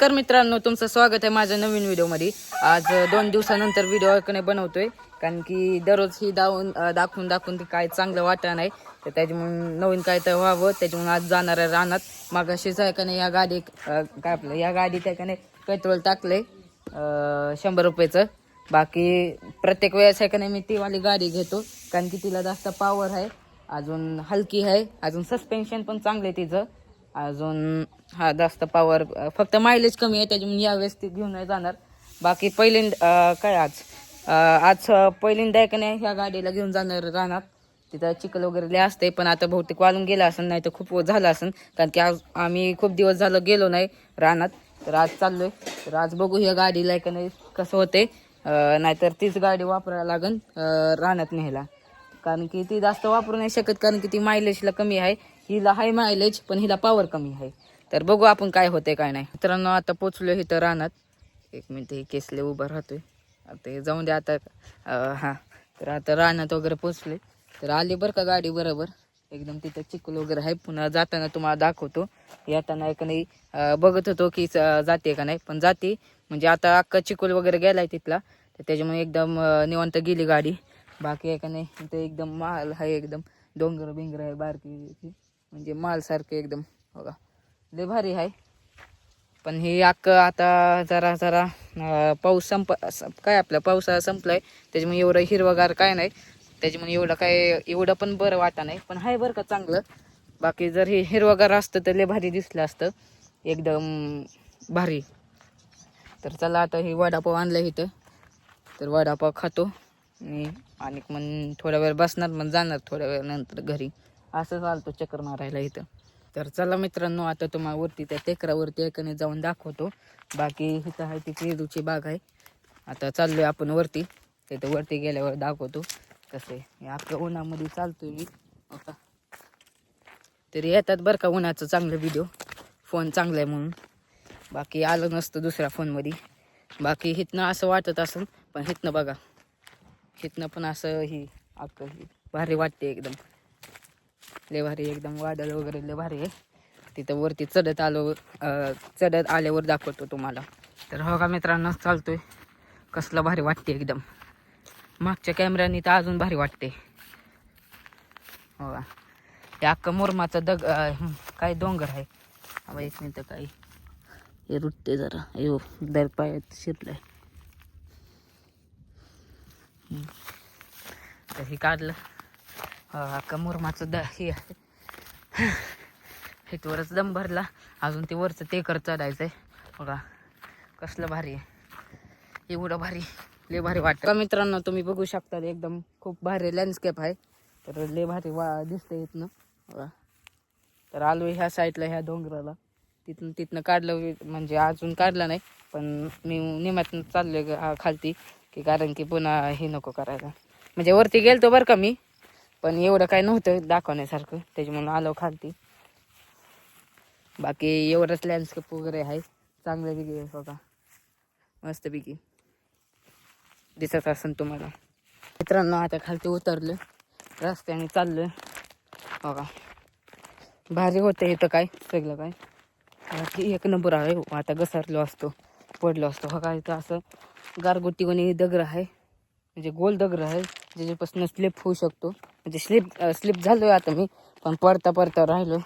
नमस्कार मित्रांनो तुमचं स्वागत आहे माझ्या नवीन व्हिडिओमध्ये. आज दोन दिवसानंतर व्हिडिओ ऐकणे बनवतोय. कारण की दररोज ही दावून दाखवून दाखवून ते काय चांगलं वाटत नाही. तर त्याच्यामुळे नवीन काय तर व्हावं. त्याच्यामुळे आज जाणार आहे रानात. मागाशीच आहे का नाही या गाडी काय आपलं या गाडीत आहे का नाही पेट्रोल टाकले शंभर रुपयेचं. बाकी प्रत्येक वेळेस आहे का नाही मी ती वाली गाडी घेतो. कारण की तिला जास्त पॉवर आहे. अजून हलकी आहे. अजून सस्पेन्शन पण चांगलं आहे तिचं. अजून हा जास्त पॉवर फक्त मायलेज कमी आहे त्याच्यामुळे यावेळेस ती घेऊन नाही जाणार. बाकी पहिल्यांदा काय आज? आज पहिल्यांदा आहे का नाही ह्या गाडीला घेऊन जाणार रानात तिथं चिखल वगैरे लय असते पण आता बहुतेक वाळून गेला असेल नाही तर खूप झालं असेल कारण की आज आम्ही खूप दिवस झालं गेलो नाही रानात तर आज चाललोय. तर आज बघू ह्या गाडीला का नाही कसं होते नाहीतर तीच गाडी वापरायला लागेल रानात न्यायला. कारण की ती जास्त वापरू नाही शकत कारण की ती मायलेजला कमी आहे. हिला हाय मायलेज पण हिला पॉवर कमी आहे. तर बघू आपण काय होते काय नाही. मित्रांनो आता पोचलो इथं रानात. एक मिनिट हे केसले उभं राहतोय. आता हे जाऊन द्या आता हां. तर आता रानात वगैरे पोचले तर आले बरं का गाडी बरोबर. एकदम तिथं चिखल वगैरे आहे. पुन्हा जाताना तुम्हाला दाखवतो. येताना एक नाही बघत होतो की जाते का नाही. पण जाते. म्हणजे आता अख्खा चिखल वगैरे गेलाय तिथला. तर त्याच्यामुळे एकदम निवांत गेली गाडी. बाकी आहे का नाही इथे एकदम माल आहे एकदम. डोंगर बिंगर आहे बारकी म्हणजे मालसारखे एकदम. बघा. लय भारी आहे पण हे अक्क आता जरा जरा पाऊस संप काय आपला पावसाळा संपलाय. त्याच्यामुळे एवढं हिरवगार काय नाही. त्याच्यामुळे एवढं काय एवढं पण बरं वाटा नाही. पण आहे बरं का चांगलं. बाकी जर हे हिरवगार असतं तर लय भारी दिसलं असतं. एकदम भारी. तर चला आता हे वडापाव आणलं इथं. तर वडापाव खातो. आणि मग थोड्या वेळ बसणार मग जाणार थोड्या वेळ नंतर घरी. असंच चालतो चक्कर मारायला इथं. तर चला मित्रांनो आता तुम्हाला वरती त्या टेकरावरती एकाने जाऊन दाखवतो. बाकी इथं आहे ती पेरूची बाग आहे. आता चाललोय आपण वरती. तिथं वरती गेल्यावर दाखवतो कसं आहे. आपल्या उन्हामध्ये चालतोय मी. आता. तरी येतात बरं का उन्हाचं चांगलं व्हिडिओ फोन चांगला आहे म्हणून. बाकी आलं नसतं दुसऱ्या फोनमध्ये बाकी हिथनं असं वाटत असेल पण हिथनं बघा. हिथनं पण असं ही अख्खं ही भारी वाटते एकदम. लय भारी एकदम वादळ वगैरे लय भारी आहे. तिथं वरती चढत आलो चढत आल्यावर दाखवतो तुम्हाला. तर हो का मित्रांनो चालतोय. कसलं भारी वाटते एकदम. मागच्या कॅमेऱ्याने तर अजून भारी वाटते हो का? हे अख्खं मुरमाचं दग काय डोंगर आहे? अबा एक मिनटं काही हे रुटते जरा. यो दर पायात शिरलंय. तर हे काढलं. का मुरमाचं द हे आहे. दम भरला. अजून ते वरचं ते कर चढायचं आहे बघा कसलं भारी आहे. एवढं भारी. लय भारी वाटतं. का मित्रांनो तुम्ही बघू शकता एकदम खूप भारी लँडस्केप आहे. तर लय भारी वा दिसतंय इथनं. बघा. तर आलो ह्या साईडला ह्या डोंगराला. तिथून तिथनं काढलं म्हणजे अजून काढलं नाही पण मी निमातनं चाललोय खालती की कारण की पुन्हा हे नको करायला. म्हणजे वरती गेलतो बरं का मी पण एवढं काय नव्हतं दाखवण्यासारखं. त्याच्यामुळं आलो खालती. बाकी एवढंच लँडस्केप वगैरे आहे. चांगलं बघा. मस्त दिसत असेल तुम्हाला. मित्रांनो आता खालती उतरलं. रस्त्याने चाललं बघा. भारी होतं इथं काय सगळं काय. बाकी एक नंबर आहे हो. आता घसरलो असतो पडलो असतो. हा काय इथं असं गारगोटी कोणी दगड आहे. म्हणजे गोल दगड आहे. ज्याच्यापासून स्लिप होऊ शकतो. म्हणजे स्लिप स्लिप झालो आहे आता मी पण पडता पडता राहिलो.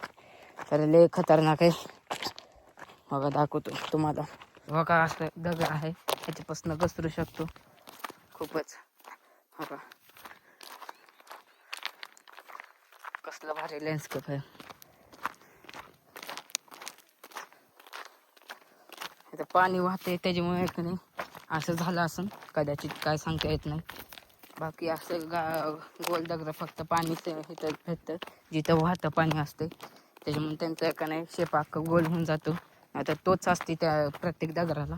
तर लय खतरनाक आहे. बघा दाखवतो तुम्हाला. बघा असं दगड आहे. त्याच्यापासून घसरू शकतो. खूपच. बघा. कसलं भारी लँडस्केप आहे. इथं पाणी वाहते त्याच्यामुळे नाही असं झालं असं कदाचित काय सांगता येत नाही. बाकी असं गा गोल दगड फक्त पाणीच इथं भेटतं. जिथं वाहतं पाणी असते त्याच्यामुळे त्यांचं का नाही शेप गोल होऊन जातो. आता तोच असते त्या प्रत्येक दगडाला.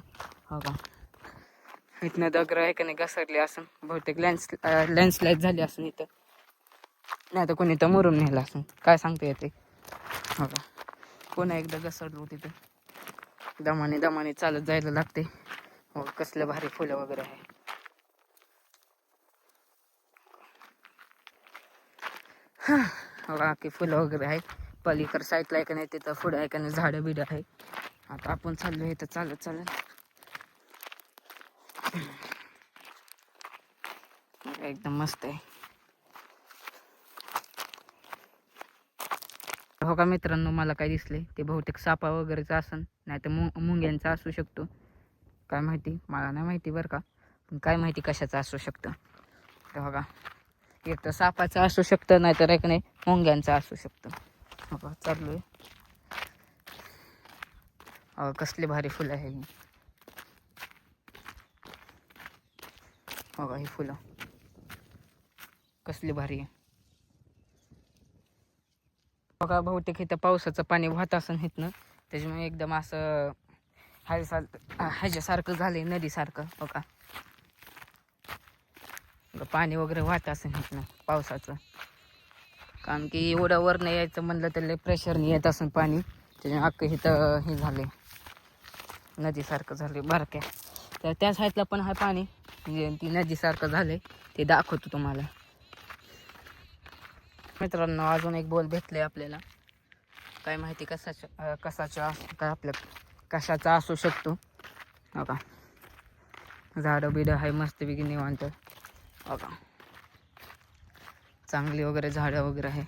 हो का इथनं दगड आहे का नाही घसरले असं बहुतेक लँड्स लँडस्लाईड झाली असून इथं. नाही तर कोणी तर मुरून नेलं असं काय सांगता येते हो का पुन्हा एकदा घसरलो तिथं. दमाने दमाने चालत जायला लागते हो कसलं भारी फुलं वगैरे आहे. हा बाकी फुलं वगैरे आहे. पलीकडे साईडला आहे का नाही तिथं पुढं आहे का नाही झाडं बिडं आहे. आता आपण चालले तर चालत चालत. एकदम मस्त आहे. हो का मित्रांनो मला काय दिसले ते बहुतेक सापा वगैरेचं असन नाही तर मु मुंग्यांचा असू शकतो. काय माहिती? मला नाही माहिती बरं का. पण काय माहिती कशाचं असू शकतं. तर बघा. एक तर सापाचं असू शकतं नाही तर एक नाही मुंग्यांचं असू शकतं. बघा का आहे अहो, कसली भारी फुलं आहे ही. हो बघा ही फुलं. कसली भारी आहे. बघा बहुतेक इथं पावसाचं पाणी वाहत असून इथनं. त्याच्यामुळे एकदम असं ह्यासार ह्याच्यासारखं झालंय नदीसारखं बघा, पाणी वगैरे वाहत असेल इथनं पावसाचं. कारण की एवढं वरनं यायचं म्हणलं तर लय प्रेशरने येत असेल पाणी. त्याच्या अख्खं इथं हे झाले नदीसारखं झाले बारक्या. तर त्या साईडला पण आहे पाणी. म्हणजे ती नदीसारखं झालंय. ते दाखवतो तुम्हाला. मित्रांनो अजून एक बोल भेटले आपल्याला. काय माहिती कसाच्या अं, कसाचा काय आपल्या कशाचा असू शकतो. हो का झाडं बिडं आहे मस्तपैकी निवांत. बघा. चांगली वगैरे झाडं वगैरे आहे.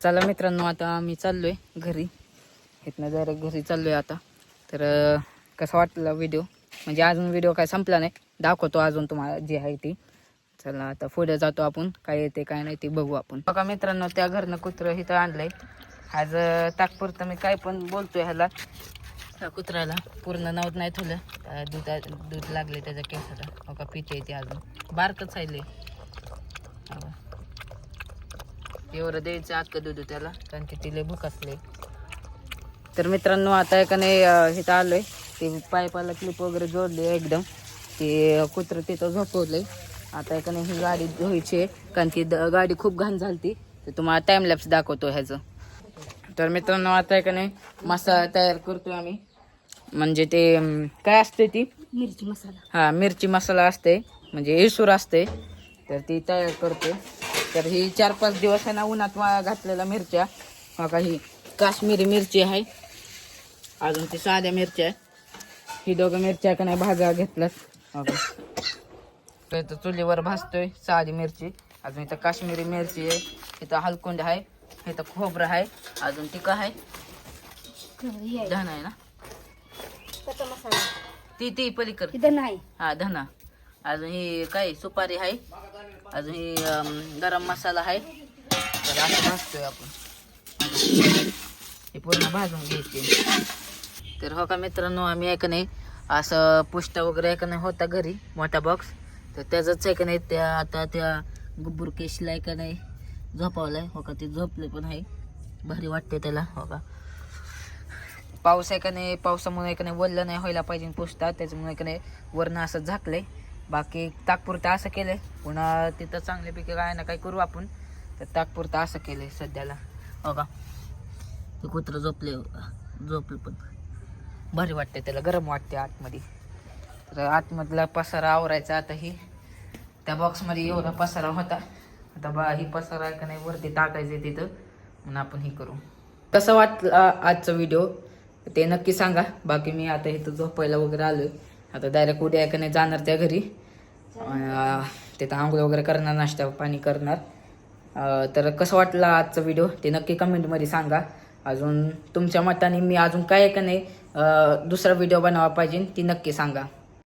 चला मित्रांनो आता आम्ही चाललोय घरी. इथनं डायरेक्ट घरी चाललोय आता. तर कसं कसा वाटला व्हिडिओ म्हणजे अजून व्हिडिओ काय संपला नाही. दाखवतो अजून तुम्हाला जी आहे ती. चला आता पुढे जातो आपण. काय येते काय नाही ते बघू आपण. बघा मित्रांनो त्या घरनं कुत्रं इथं आणलंय. आज तात्पुरतं मी काय पण बोलतोय ह्याला. त्या कुत्र्याला. पूर्ण नाव नाही ठेवलं. अं, दूध दूध लागले त्याच्या केसाला. हो बघा पिते ते अजून. बारकच आहे एवढं द्यायचं अख्खं दूध त्याला कारण की तिले भूक असले. तर मित्रांनो आता एकाने अं, इथं आलोय. ते पाईपाला क्लिप वगैरे जोडले एकदम. ते कुत्रं तिथं झोपवलंय. आता एकाने ही गाडी धुवायची आहे कारण की द- गाडी खूप घाण झालती. तर तुम्हाला टाइम लॅप्स दाखवतो ह्याचं. तर मित्रांनो आता एकाने मसाला तयार करतो आम्ही. म्हणजे ते काय असते ती? मिरची मसाला. हा मिरची मसाला असते. म्हणजे इसूर असते. तर ती तयार करते. तर ही चार पाच दिवस आहे ना उन्हात घातलेल्या मिरच्या. ही काश्मीरी मिरची आहे. अजून ती साध्या मिरच्या आहे ही दोघं मिरच्या का नाही भाजा घेतल्यात. तर इथं चुलीवर भाजतोय साधी मिरची. अजून इथं काश्मीरी मिरची आहे. इथं हलकुंड आहे. इथं खोबरं आहे. अजून ती काय आहे हे आहे, धन आहे ना? मसाला ती ती इथं नाही हा धना. अजून ही काय सुपारी आहे. अजून ही अम, गरम मसाला आहे. तर असं भाजतोय आपण. हे पूर्ण भाजून घ्यायचे. तर हो का मित्रांनो आम्ही आहे का नाही असं पुष्टा वगैरे आहे का नाही होता घरी मोठा बॉक्स तर त्याचंच आहे का नाही त्या आता त्या गुब्बूर केशला आहे का नाही झोपावलाय. हो का ते झोपले पण आहे. भारी वाटते त्याला हो का. पाऊस आहे का नाही पावसामुळे का नाही वल्लं नाही व्हायला पाहिजे पुसतात त्याच्यामुळे का नाही वरणं असं झाकलंय. बाकी तात्पुरतं असं केलंय. पुन्हा तिथं चांगल्यापैकी काय ना काय करू आपण. तर तात्पुरतं असं केलंय सध्याला. हो का? ते कुत्रं झोपले झोपले पण. भारी वाटते त्याला गरम वाटते आतमध्ये. तर आतमधला पसारा आवरायचा आता ही. त्या बॉक्समध्ये एवढा पसारा होता. आता बा ही पसारा का नाही वरती टाकायचं तिथं. म्हणून आपण हे करू. कसं वाटला आजचा व्हिडिओ ते नक्की सांगा. बाकी मी आता इथं झोपायला वगैरे आलोय. आता डायरेक्ट उद्या का नाही जाणार त्या घरी. तिथं आंघोळ वगैरे करणार नाश्ता पाणी करणार. तर कसं वाटलं आजचा व्हिडिओ ते नक्की कमेंटमध्ये सांगा. अजून तुमच्या मताने मी अजून काय का नाही दुसरा व्हिडिओ बनवा पाहिजे ती नक्की सांगा.